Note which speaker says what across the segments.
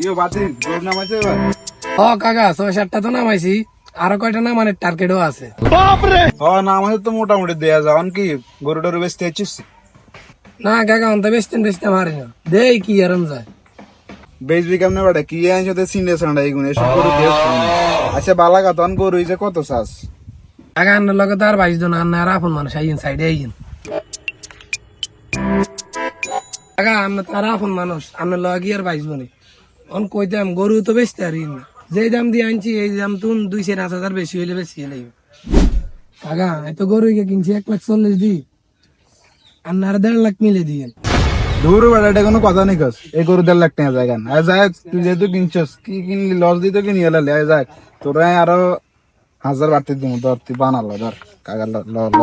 Speaker 1: ইয়ে বাতি গরু নামাইছে এবার
Speaker 2: হ কাকা ছয় সাতটা তো নামাইছি। আরও কয়টা নামানের টার্গেটও আছে।
Speaker 1: হ নামাইছে তো মোটামুটি দেয়া যাওয়ান কি গরু টরু বেচতে আছিস
Speaker 2: না কাকা অন্ত বেচতেন বেচতে পারি না। দেই কি আরাম যায়।
Speaker 1: বেচবি কেমনে বাড়ে কি আনছে তো সিনে সান্ডা এগুলো এসব গরু দিয়ে আচ্ছা বালা কথা অন গরু হইছে কত চাস?
Speaker 2: কাকা আন্নার লগে তো আর বাইশ জন আন্না আর আপন মানুষ আইন, সাইডে আইন। কাকা আমরা তো আর আপন মানুষ আপনার লগে আর বাইশ বনি অন কইতাম গরু তো বেচতে পারি না। যে দাম দিয়ে আনছি, এই দাম তুন দুই চার পাঁচ হাজার বেশি হইলে বেশি লাগবে কাকা এই তো গরু কিনছি, এক লাখ চল্লিশ দি। আন্নার দেড় লাখ মিলে দিয়েন।
Speaker 1: দূর বেড়া, এটা কোনো কথা নেই কস। এই গরু দেড় লাখ টাকা জায়গা না। যাই তুই যেহেতু কিনছস, কি কিনলি, লস দিতে কিনি এলে লে যাক তোরা আরও হাজার বাড়তি দিব ধর তুই বানালো, ধর কাকা ল ল।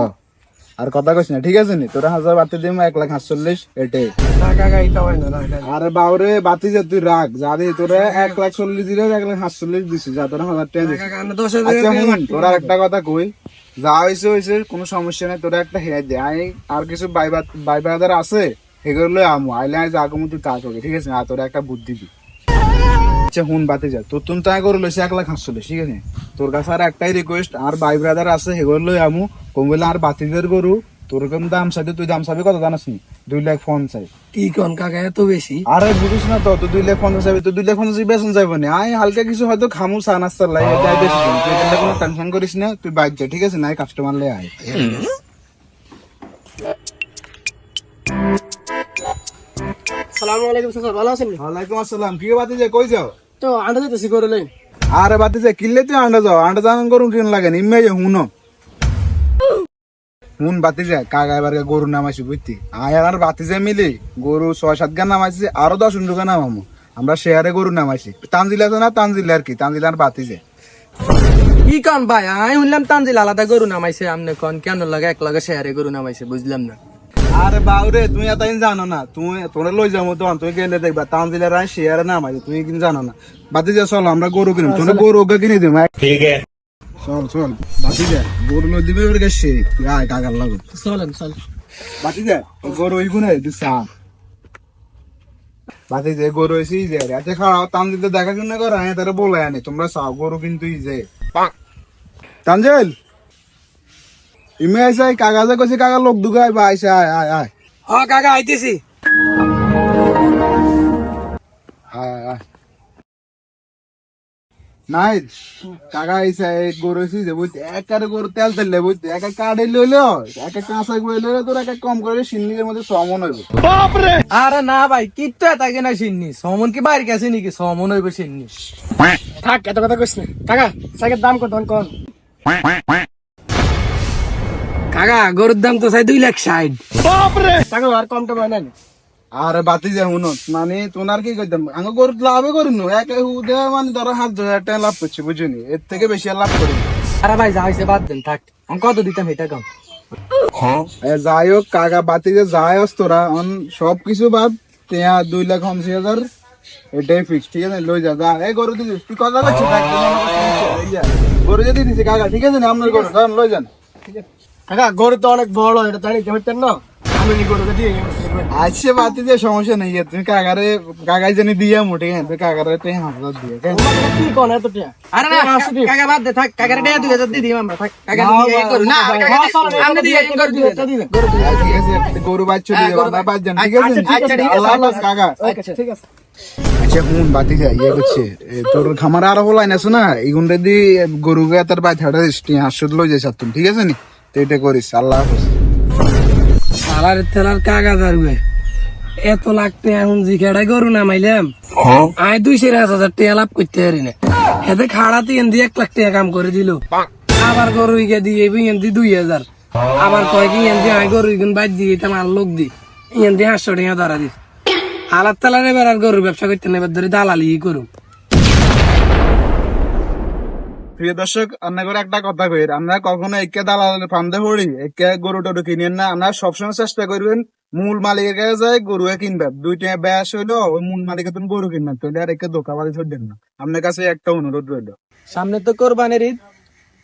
Speaker 1: আর কথা কইস না, ঠিক আছে নি? তোরা হাজার বাড়তি দিব এক লাখ সাতচল্লিশ
Speaker 2: এটা
Speaker 1: আরে বাউরে, বাতি যে তুই রাখ দে, তোরা এক লাখ চল্লিশ দিলে এক লাখ সাতচল্লিশ দিছিস যা তোরা হাজার টাকা আচ্ছা তোরা একটা কথা কই, যা হয়েছে হয়েছে কোনো সমস্যা নেই, তোরা একটা হেয়ার দে। আই, আর কিছু বাই বাই বাজার আছে, এগুলো আমু, আইলে আজ আগমু তুই তা করবি ঠিক আছে? আর তোরা একটা বুদ্ধি দি। আচ্ছা হুন বাতি যা তোর তুন তাই করে লইছে এক লাখ হাসলে ঠিক আছে? তোর কাছে আর একটাই রিকোয়েস্ট আর বাই ব্রাদার আছে সেগুলো লই আমু কম বলে আর বাতিদের গরু তোর কেমন দাম চাইতে তুই দাম চাবি কত জানাস নি দুই লাখ ফোন চাই।
Speaker 2: কি কোন কাকা এত বেশি
Speaker 1: আরে বুঝিস না তো তুই দুই লাখ পঞ্চাশ যাবে তুই দুই লাখ পঞ্চাশ বেসন যাবে না আই হালকা কিছু হয়তো খামু চা নাস্তার লাই এটাই বেশি। তুই এটা কোনো টেনশন করিস না তুই বাইক যা ঠিক আছে? না কাস্টমার লে আয়
Speaker 3: সালাম আলাইকুম স্যার ভালো আছেন
Speaker 1: ওয়ালাইকুম আসসালাম কি বাতি যে কই যাও।
Speaker 3: তো আন্ডা দিতেছি করে লই।
Speaker 1: আরে বাতি যে কিনলে তুই আন্ডা যাও আন্ডা জানান করুন কিন লাগে নিমে যে হুনো। হুন বাতি যে কাকা এবার গরু নামাইছি বুঝতি। আয় আর বাতি যে মিলি গরু ছয় সাত গান নামাইছি আরও দশ উন্ডু গান নামামু আমরা শেয়ারে গরু নামাইছি তানজিল আছে না তানজিল আর কি তানজিল আর বাতি যে।
Speaker 3: কি কন ভাই আমি শুনলাম তানজিল আলাদা গরু নামাইছে আমনে কন কেন লাগে এক লগে শেয়ারে গরু নামাইছে বুঝলাম না।
Speaker 1: আরে বাউরে তুমি এত জানো না। তুমি তোরা লই যাব তো তুমি গেলে দেখবা। তানজিলের রায় শেয়ারে না আমাদের তুমি কিন্তু জানো না। বাতি যা চলো আমরা গরু কিনুম। তোমরা গরু ওকে কিনে দিম। ঠিক চল চল। বাতি যা গরু লই দিবে ওর কাছে আয় কাকার লাগো।
Speaker 3: চলেন চল
Speaker 1: বাতি যা গরু ওই গুনে সা বাতি যে গরু এসে যে রাতে খাওয়া তানজিল দেখা শুনে করে আয় তারা বলে আনে। তোমরা চাও গরু কিন্তু ই যে। তানজিল! ইমে আইসা কাগজে কইছে কাকা লোক দুগাই বা আইসা আয় আয়
Speaker 2: কাকা আইতেছি।
Speaker 1: আয় আয় নাই কাকা আইসা এই গরু এসে যে বুঝতে এক কারে গরু তেল তেললে বুঝতে এক এক কাঠে লইলো এক এক কাঁচা গুলো লইলো তোর এক এক কম করে সিন্নির মধ্যে সমন হইব
Speaker 3: আরে না ভাই কিত্তু এতাকে না সিন্নি। সমন কি বাইরে গেছে নাকি? সমন হইবে সিন্নি। থাক এত কথা কইস না? কাকা সাইকের দাম কত কন
Speaker 2: কাকা গরুর দাম তো চাই দুই লাখ ষাট।
Speaker 3: টাকা আর কম টম হয় না
Speaker 1: আর বাতি যে হুন মানে তোমার কি করতাম আঙ্গ গরু লাভে করিন এক উদে মানে ধরো হাত হাজার টাকা লাভ করছি বুঝুনি? এর থেকে বেশি লাভ করিনি
Speaker 3: আরে ভাই যা হইছে বাদ দেন থাক। আমি কত দিতাম এটা কম?
Speaker 1: এ যাই হোক কাকা বাতি যে যাই হোস তোরা। অন সব কিছু বাদ তেয়া দুই লাখ পঞ্চাশ হাজার এটাই ফিক্স ঠিক আছে? লই যা যা। এই গরু দিছিস তুই কথা বলছিস। গরু যে দিছি কাকা ঠিক আছে না? আপনার গরু যান লই যান।
Speaker 3: কাকা গরু তো অনেক বড় এটা তাই নিতে পারতেন না? আমি গরুকে দিয়ে
Speaker 1: আজকে বাতি যে সমস্যা নেই তুমি কাকারে কাকাই জানি দিয়ে মোটে হ্যাঁ কাকারে তুই হাজার দিয়ে ঠিক আছে?
Speaker 3: তোমাকে কি কোন এত
Speaker 2: আরে না কাকা বাদ দে থাক কাকার টাকা দুই হাজার দিয়ে দিই আমরা থাক কাকা দিয়ে করু না আমরা দিয়ে করু দিয়ে
Speaker 3: দিবে
Speaker 1: হ্যাঁ, ঠিক আছে গরু বাচ্চা দিয়ে আমরা বাদ যান ঠিক আছে?
Speaker 2: আচ্ছা, ঠিক আছে।
Speaker 1: আল্লাহ হাফেজ,
Speaker 3: ঠিক আছে।
Speaker 1: আচ্ছা হুন বাতি যা ইয়ে করছে। তোর খামার আরও হলাই না? শোনা এগুনটা দি গরু গে তার বাই লই যাই সাতুন ঠিক আছে নি? তো এটা করিস আল্লাহ হাফেজ।
Speaker 2: সালার তেলার কাকা দারুয়ে এত লাগতে এখন জিখাড়াই গরু নামাইলাম আয় দুই চার হাজার টাকা লাভ করতে পারি না। এতে খাড়াতে এনদি এক লাখ টাকা কাম করে দিল। আবার গরু ইকে দিয়ে এনদি দুই হাজার। আবার কয় কি এনদি আয় গরু ইগুন বাদ দিয়ে এটা মাল লোক দি। এনদি হাঁসশো টাকা ধরা দিস হালাত তালার এবার আর গরুর ব্যবসা করতে নেবার ধরে দালালি করু
Speaker 1: প্রিয় দর্শক করে একটা কথা কই আমরা কখনো একে দালাল ফান্দে পড়ি একে গরু টরু কিনেন না। আমরা সবসময় চেষ্টা করবেন মূল মালিকের কাছে যাই গরু কিনবেন। দুইটা ব্যাস হইল ওই মূল মালিকের তুমি গরু কিনবেন তাহলে আর একে ধোকাবাজি ছড়বেন না। আপনার কাছে একটা অনুরোধ রইল।
Speaker 3: সামনে তো কোরবানির ঈদ।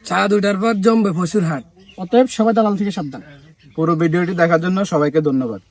Speaker 2: চা দুটার পর জমবে পশুর হাট।
Speaker 3: অতএব সবাই দালাল থেকে সাবধান।
Speaker 1: পুরো ভিডিওটি দেখার জন্য সবাইকে ধন্যবাদ।